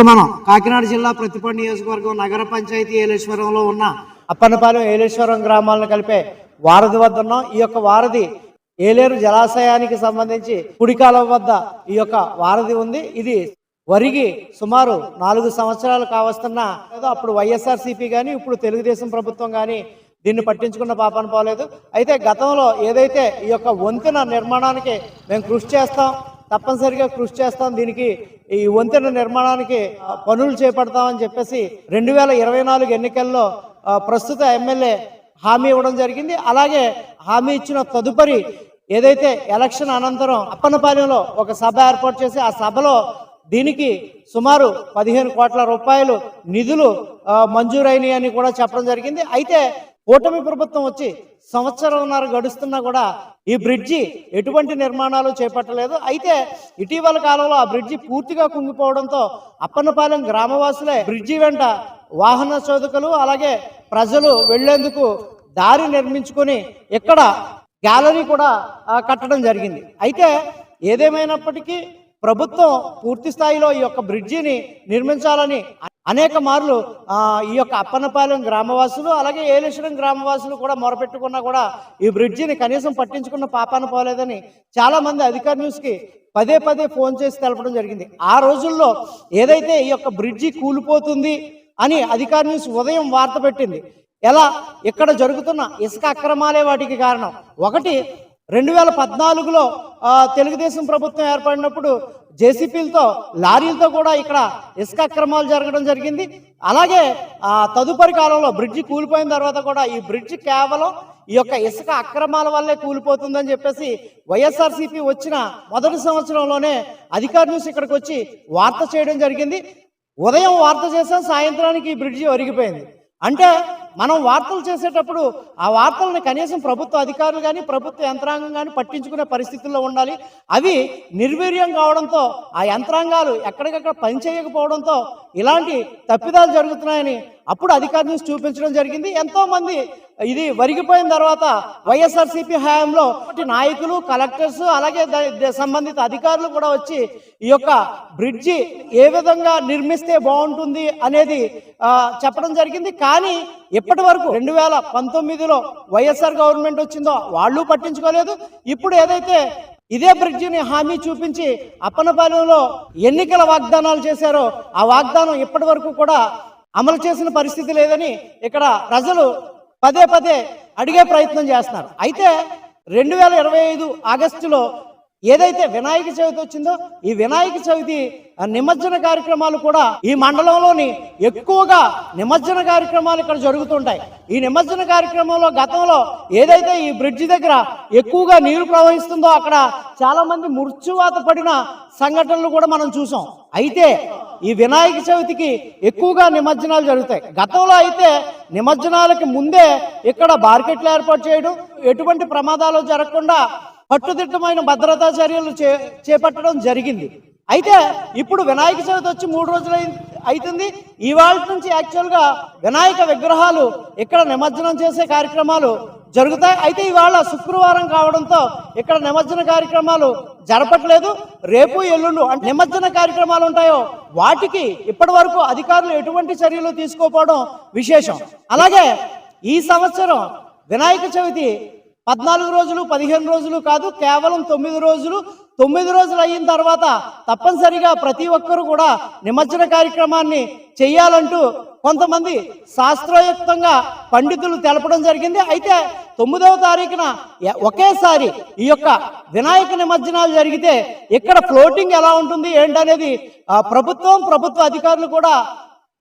ఇప్పుడు మనం కాకినాడ జిల్లా ప్రతిపడి నియోజకవర్గం నగర పంచాయతీ ఏలేశ్వరంలో ఉన్న అప్పన్నపాలెం ఏలేశ్వరం గ్రామాలను కలిపే వారధి వద్ద ఉన్నాం. ఈ యొక్క వారధి ఏలేరు జలాశయానికి సంబంధించి కుడికాలం వద్ద ఈ యొక్క వారధి ఉంది. ఇది వరిగి సుమారు నాలుగు సంవత్సరాలు కావస్తున్న ఏదో అప్పుడు వైఎస్ఆర్సీపీ కానీ ఇప్పుడు తెలుగుదేశం ప్రభుత్వం కానీ దీన్ని పట్టించుకున్న పాపన పోలేదు. అయితే గతంలో ఏదైతే ఈ యొక్క వంతెన నిర్మాణానికి మేము కృషి చేస్తాం తప్పనిసరిగా కృషి చేస్తాం. దీనికి ఈ వంతెన నిర్మాణానికి పనులు చేపడతామని చెప్పేసి రెండు వేల ఇరవై నాలుగు ఎన్నికల్లో ప్రస్తుత ఎమ్మెల్యే హామీ ఇవ్వడం జరిగింది. అలాగే హామీ ఇచ్చిన తదుపరి ఏదైతే ఎలక్షన్ అనంతరం అప్పన్నపాలెంలో ఒక సభ ఏర్పాటు చేసి ఆ సభలో దీనికి సుమారు పదిహేను కోట్ల రూపాయలు నిధులు మంజూరైనాయి మంజూరైనవి అని కూడా చెప్పడం జరిగింది. అయితే కూటమి ప్రభుత్వం వచ్చి సంవత్సరంన్నర గడుస్తున్నా కూడా ఈ బ్రిడ్జి ఎటువంటి నిర్మాణాలు చేపట్టలేదు. అయితే ఇటీవల కాలంలో ఆ బ్రిడ్జి పూర్తిగా కుంగిపోవడంతో అప్పన్నపాలెం గ్రామవాసులే బ్రిడ్జి వెంట వాహన శోధకులు అలాగే ప్రజలు వెళ్ళేందుకు దారి నిర్మించుకొని ఇక్కడ గ్యాలరీ కూడా కట్టడం జరిగింది. అయితే ఏదేమైనప్పటికీ ప్రభుత్వం పూర్తి స్థాయిలో ఈ యొక్క బ్రిడ్జిని నిర్మించాలని అనేక మార్లు ఈ యొక్క అప్పన్నపాలెం గ్రామవాసులు అలాగే ఏలేశ్వరం గ్రామవాసులు కూడా మొరపెట్టుకున్నా కూడా ఈ బ్రిడ్జిని కనీసం పట్టించుకున్న పాపాన పోలేదని చాలామంది అధికార న్యూస్కి పదే పదే ఫోన్ చేసి తెలపడం జరిగింది. ఆ రోజుల్లో ఏదైతే ఈ యొక్క బ్రిడ్జి కూలిపోతుంది అని అధికార న్యూస్ ఉదయం వార్త పెట్టింది. ఎలా? ఇక్కడ జరుగుతున్న ఇసుక అక్రమాలే వాటికి కారణం. ఒకటి రెండు వేల పద్నాలుగులో తెలుగుదేశం ప్రభుత్వం ఏర్పడినప్పుడు జేసీపీలతో లారీలతో కూడా ఇక్కడ ఇసుక అక్రమాలు జరగడం జరిగింది. అలాగే తదుపరి కాలంలో బ్రిడ్జి కూలిపోయిన తర్వాత కూడా ఈ బ్రిడ్జి కేవలం ఈ యొక్క ఇసుక అక్రమాల వల్లే కూలిపోతుందని చెప్పేసి వైఎస్ఆర్సీపీ వచ్చిన మొదటి సంవత్సరంలోనే అధికార న్యూస్ ఇక్కడికి వచ్చి వార్త చేయడం జరిగింది. ఉదయం వార్త చేసాం సాయంత్రానికి ఈ బ్రిడ్జి ఒరిగిపోయింది. అంటే మనం వార్తలు చేసేటప్పుడు ఆ వార్తలను కనీసం ప్రభుత్వ అధికారులు కానీ ప్రభుత్వ యంత్రాంగం కానీ పట్టించుకునే పరిస్థితుల్లో ఉండాలి. అవి నిర్వీర్యం కావడంతో ఆ యంత్రాంగాలు ఎక్కడికక్కడ పనిచేయకపోవడంతో ఇలాంటి తప్పిదాలు జరుగుతున్నాయని అప్పుడు అధికారులను చూపించడం జరిగింది. ఎంతోమంది ఇది వరిగిపోయిన తర్వాత వైఎస్ఆర్సీపీ హయాంలో నాయకులు కలెక్టర్స్ అలాగే సంబంధిత అధికారులు కూడా వచ్చి ఈ యొక్క బ్రిడ్జి ఏ విధంగా నిర్మిస్తే బాగుంటుంది అనేది చెప్పడం జరిగింది. కానీ ఇప్పటి వరకు రెండు వేల పంతొమ్మిదిలో వైఎస్ఆర్ గవర్నమెంట్ వచ్చిందో వాళ్ళు పట్టించుకోలేదు. ఇప్పుడు ఏదైతే ఇదే బ్రిడ్జిని హామీ చూపించి అప్పనపాలెంలో ఎన్నికల వాగ్దానాలు చేశారో ఆ వాగ్దానం ఇప్పటి వరకు కూడా అమలు చేసిన పరిస్థితి లేదని ఇక్కడ ప్రజలు పదే పదే అడిగే ప్రయత్నం చేస్తున్నారు. అయితే రెండు వేల ఇరవై ఐదు ఆగస్టులో ఏదైతే వినాయక చవితి వచ్చిందో ఈ వినాయక చవితి ఆ, నిమజ్జన కార్యక్రమాలు కూడా ఈ మండలంలోని ఎక్కువగా నిమజ్జన కార్యక్రమాలు ఇక్కడ జరుగుతుంటాయి. ఈ నిమజ్జన కార్యక్రమంలో గతంలో ఏదైతే ఈ బ్రిడ్జి దగ్గర ఎక్కువగా నీరు ప్రవహిస్తుందో అక్కడ చాలా మంది మృత్యువాత పడిన సంఘటనలు కూడా మనం చూసాం. అయితే ఈ వినాయక చవితికి ఎక్కువగా నిమజ్జనాలు జరుగుతాయి. గతంలో అయితే నిమజ్జనాలకి ముందే ఇక్కడ బార్కెట్లు ఏర్పాటు చేయడం ఎటువంటి ప్రమాదాలు జరగకుండా కట్టుదిట్టమైన భద్రతా చర్యలు చే చేపట్టడం జరిగింది. అయితే ఇప్పుడు వినాయక చవితి వచ్చి మూడు రోజులు అవుతుంది ఇవాళ నుంచి యాక్చువల్గా వినాయక విగ్రహాలు ఇక్కడ నిమజ్జనం చేసే కార్యక్రమాలు జరుగుతాయి. అయితే ఇవాళ శుక్రవారం కావడంతో ఇక్కడ నిమజ్జన కార్యక్రమాలు జరపట్లేదు. రేపు ఎల్లుండు అంటే నిమజ్జన కార్యక్రమాలు ఉంటాయో వాటికి ఇప్పటి వరకు అధికారులు ఎటువంటి చర్యలు తీసుకోపోవడం విశేషం. అలాగే ఈ సంవత్సరం వినాయక చవితి పద్నాలుగు రోజులు పదిహేను రోజులు కాదు కేవలం తొమ్మిది రోజులు తొమ్మిది రోజులు అయిన తర్వాత తప్పనిసరిగా ప్రతి ఒక్కరూ కూడా నిమజ్జన కార్యక్రమాన్ని చేయాలంటూ కొంతమంది శాస్త్రయుక్తంగా పండితులు తెలపడం జరిగింది. అయితే తొమ్మిదవ తారీఖున ఒకేసారి ఈ యొక్క వినాయక నిమజ్జనాలు జరిగితే ఇక్కడ ఫ్లోటింగ్ ఎలా ఉంటుంది ఏంటనేది ప్రభుత్వం ప్రభుత్వ అధికారులు కూడా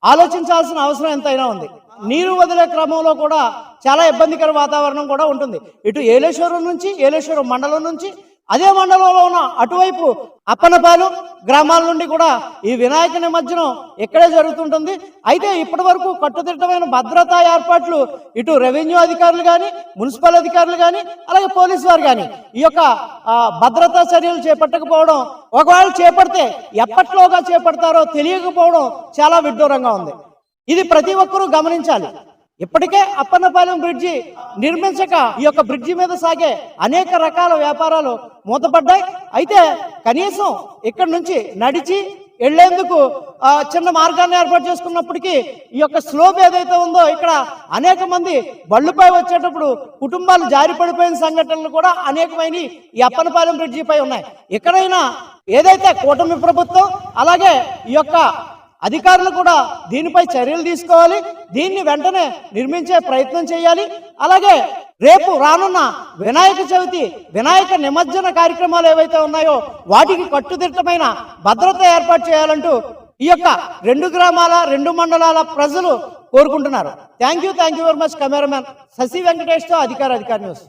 ఆలోచించాల్సిన అవసరం ఎంతైనా ఉంది. నీరు వదిలే క్రమంలో కూడా చాలా ఇబ్బందికర వాతావరణం కూడా ఉంటుంది. ఇటు ఏలేశ్వరం నుంచి ఏలేశ్వరం మండలం నుంచి అదే మండలంలో ఉన్న అటువైపు అప్పనపాలెం గ్రామాల నుండి కూడా ఈ వినాయక నిమజ్జనం ఇక్కడే జరుగుతుంటుంది. అయితే ఇప్పటి వరకు కట్టుదిట్టమైన భద్రతా ఏర్పాట్లు ఇటు రెవెన్యూ అధికారులు కానీ మున్సిపల్ అధికారులు కానీ అలాగే పోలీసు వారు కానీ ఈ యొక్క భద్రతా చర్యలు చేపట్టకపోవడం ఒకవేళ చేపడితే ఎప్పట్లోగా చేపడతారో తెలియకపోవడం చాలా విడ్డూరంగా ఉంది. ఇది ప్రతి ఒక్కరూ గమనించాలి. ఇప్పటికే అప్పన్నపాలెం బ్రిడ్జి నిర్మించక ఈ యొక్క బ్రిడ్జి మీద సాగే అనేక రకాల వ్యాపారాలు మూతపడ్డాయి. అయితే కనీసం ఇక్కడ నుంచి నడిచి వెళ్ళేందుకు చిన్న మార్గాన్ని ఏర్పాటు చేసుకున్నప్పటికీ ఈ యొక్క స్లోప్ ఏదైతే ఉందో ఇక్కడ అనేక మంది బళ్ళుపై వచ్చేటప్పుడు కుటుంబాలు జారి పడిపోయిన సంఘటనలు కూడా అనేకమైన ఈ అప్పనపాలెం బ్రిడ్జి పై ఉన్నాయి. ఎక్కడైనా ఏదైతే కూటమి ప్రభుత్వం అలాగే ఈ యొక్క అధికారులు కూడా దీనిపై చర్యలు తీసుకోవాలి. దీన్ని వెంటనే నిర్మించే ప్రయత్నం చేయాలి. అలాగే రేపు రానున్న వినాయక చవితి వినాయక నిమజ్జన కార్యక్రమాలు ఏవైతే ఉన్నాయో వాటికి కట్టుదిట్టమైన భద్రత ఏర్పాటు చేయాలంటూ ఈ యొక్క రెండు గ్రామాల రెండు మండలాల ప్రజలు కోరుకుంటున్నారు. Thank you thank you very much cameraman Shashi వెంకటేష్తో అధికార అధికారి న్యూస్.